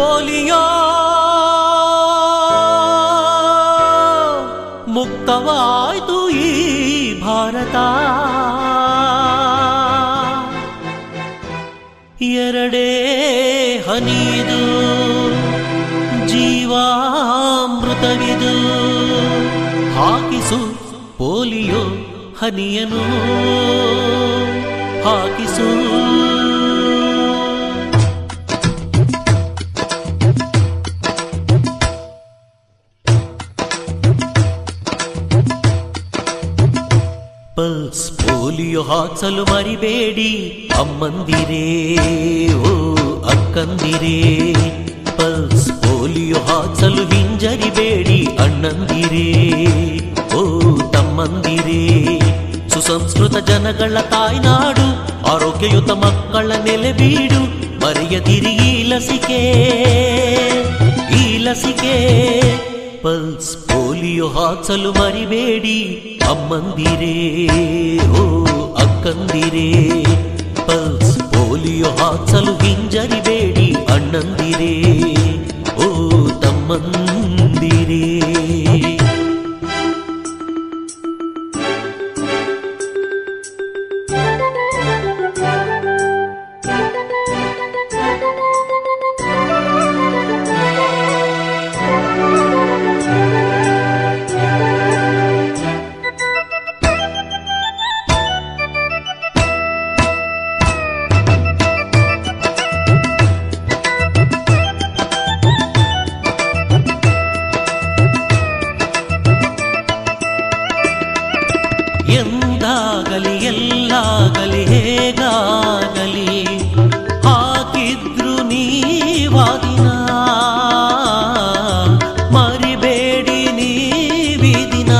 Polio ಮುಕ್ತವಾಯ್ತು ಈ ಭಾರತ. ಎರಡೇ ಹನಿದು ಜೀವಾಮೃತವಿದು. ಹಾಕಿಸು ಪೋಲಿಯೋ ಹನಿಯನು ಹಾಕಿಸು ಪಲ್ಸ್ ಪೋಲಿಯೋ ಹಾಕ್ಸಲು ಮರಿಬೇಡಿ ಅಮ್ಮಂದಿರೇ ಓ ಅಕ್ಕಂದಿರೇ ಪಲ್ಸ್ ಪೋಲಿಯೋ ಹಾಕ್ಸಲು ಹಿಂಜರಿಬೇಡಿ ಅಣ್ಣಂದಿರೇ ಓ ತಮ್ಮಂದಿರೇ ಸುಸಂಸ್ಕೃತ ಜನಗಳ ತಾಯ್ನಾಡು ಆರೋಗ್ಯಯುತ ಮಕ್ಕಳ ನೆಲೆಬೀಡು ಮರೆಯದಿರಿ ಈ ಲಸಿಕೆ ಈ ಲಸಿಕೆ ಪಲ್ಸ್ ಪೋಲಿಯೋ ಹಾಕ್ಸಲು ಮರಿಬೇಡಿ అమ్మందిరే ఓ అక్కందిరే. పల్స్ పోలియో ఆచలు గింజరి వేడి అన్నందిరే. ఓ తమ్మంది ಎಂದಾಗಲಿ ಎಲ್ಲಾಗಲಿ ಹೇಗಾಗಲಿ ಹಾಕಿದ್ರು ನೀವಾದಿನ ಮರಿಬೇಡಿ ನೀವಿದಿನ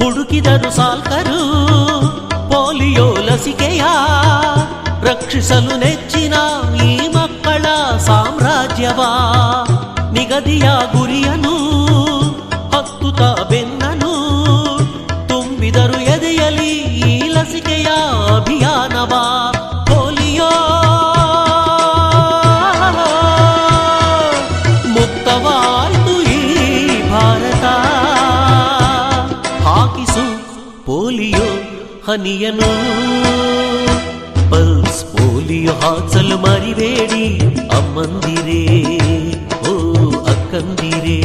ಹುಡುಕಿದರು ಸಾಲ್ಕರು ಪೋಲಿಯೋ ಲಸಿಕೆಯ ರಕ್ಷಿಸಲು ನೆಚ್ಚಿನ ಈ ಮಕ್ಕಳ ಸಾಮ್ರಾಜ್ಯವ ನಿಗದಿಯ ಗುರಿಯನು ಪೋಲಿಯೋ ಹನಿಯನು ಪಲ್ಸ್ ಪೋಲಿಯೋ ಹಾಕ್ಸಲು ಮರಿಬೇಡಿ ಅಮ್ಮಂದಿರೇ ಓ ಅಕ್ಕಂದಿರೇ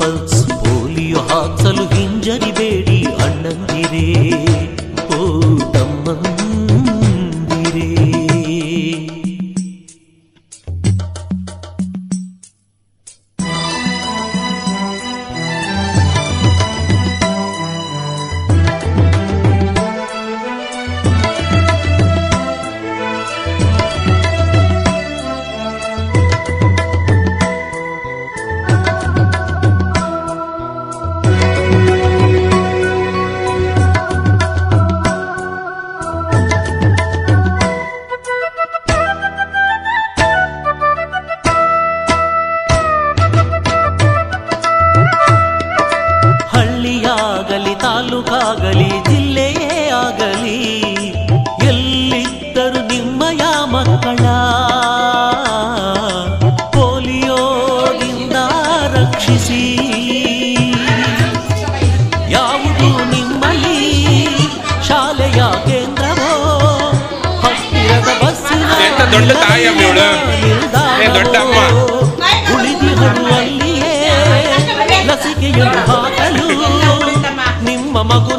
ಪಲ್ಸ್ ಪೋಲಿಯೋ ಹಾಕ್ಸಲು ಹಿಂಜರಿಬೇಡಿ ಅಣ್ಣಂದಿರೇ ತಾಲೂಕಾಗಲಿ ಜಿಲ್ಲೆಯೇ ಆಗಲಿ ಎಲ್ಲಿದ್ದರು ನಿಮ್ಮಯ ಮಕ್ಕಳ ಪೋಲಿಯೋದಿಂದ ರಕ್ಷಿಸಿ. ಯಾವುದು ನಿಮ್ಮಲ್ಲಿ? ಶಾಲೆಯ ಕೇಂದ್ರವೋ? ಹತ್ತಿರದ ಬಸ್ಸಿನ ದೊಡ್ಡ mamá